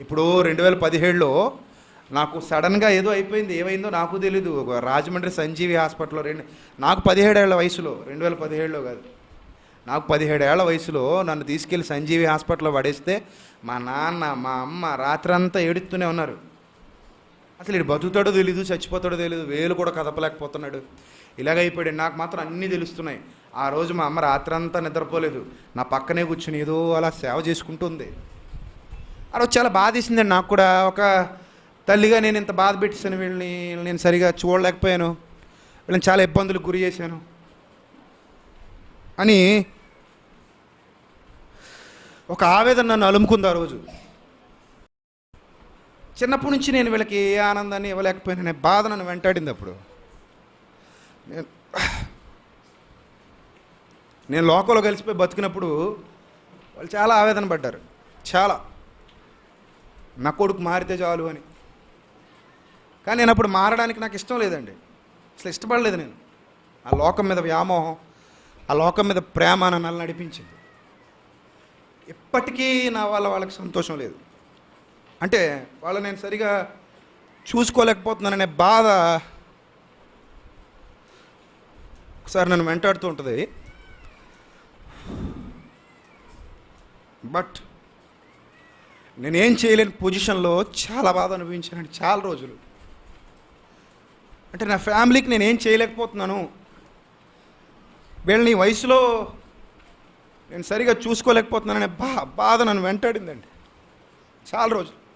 ఇప్పుడు రెండు వేల పదిహేడులో నాకు సడన్గా ఏదో అయిపోయింది. ఏమైందో నాకు తెలీదు. ఒక రాజమండ్రి సంజీవి హాస్పిటల్లో రెండు నాకు పదిహేడేళ్ళ వయసులో రెండు వేల పదిహేడులో కాదు. నాకు పదిహేడేళ్ళ వయసులో నన్ను తీసుకెళ్ళి సంజీవి హాస్పిటల్లో పడేస్తే మా నాన్న మా అమ్మ రాత్రంతా ఏడుస్తూనే ఉన్నారు. అసలు ఇటు బతుకుతాడో తెలీదు చచ్చిపోతాడో తెలీదు వేలు కూడా కదపలేకపోతున్నాడు. ఇలాగ అయిపోయాడు. నాకు మాత్రం అన్నీ తెలుస్తున్నాయి. ఆ రోజు మా అమ్మ రాత్రంతా నిద్రపోలేదు. నా పక్కనే కూర్చుని ఏదో అలా సేవ చేసుకుంటుంది ఆ రోజు చాలా బాధేసిందండి. నాకు కూడా ఒక తల్లిగా నేను ఇంత బాధ పెట్టేశాను. వీళ్ళని వీళ్ళని నేను సరిగా చూడలేకపోయాను. వీళ్ళని చాలా ఇబ్బందులకు గురి చేశాను. అని ఒక ఆవేదన నన్ను అలుముకుంది ఆ రోజు. చిన్నప్పటి నుంచి నేను వీళ్ళకి ఏ ఆనందాన్ని ఇవ్వలేకపోయాను. అనే బాధ నన్ను వెంటాడింది అప్పుడు. నేను నేను లోకంలో కలిసిపోయి బతికినప్పుడు వాళ్ళు చాలా ఆవేదన పడ్డారు. చాలా. నా కొడుకు మారితే చాలు అని. కానీ నేను అప్పుడు మారడానికి నాకు ఇష్టం లేదండి. అసలు ఇష్టపడలేదు నేను. ఆ లోకం మీద వ్యామోహం ఆ లోకం మీద ప్రేమ నన్ను నడిపించింది. ఇప్పటికీ నా వల్ల వాళ్ళకి సంతోషం లేదు. అంటే వాళ్ళు నేను సరిగా చూసుకోలేకపోతున్నాననే బాధ ఒకసారి నన్ను వెంటాడుతూ ఉంటుంది. బట్ నేనేం చేయలేని పొజిషన్లో చాలా బాధ అనుభవించానండి చాలా రోజులు. అంటే నా ఫ్యామిలీకి నేనేం చేయలేకపోతున్నాను. వీళ్ళని వయసులో నేను సరిగా చూసుకోలేకపోతున్నాననే బా బాధ నన్ను వెంటాడిందండి. చాలా రోజులు.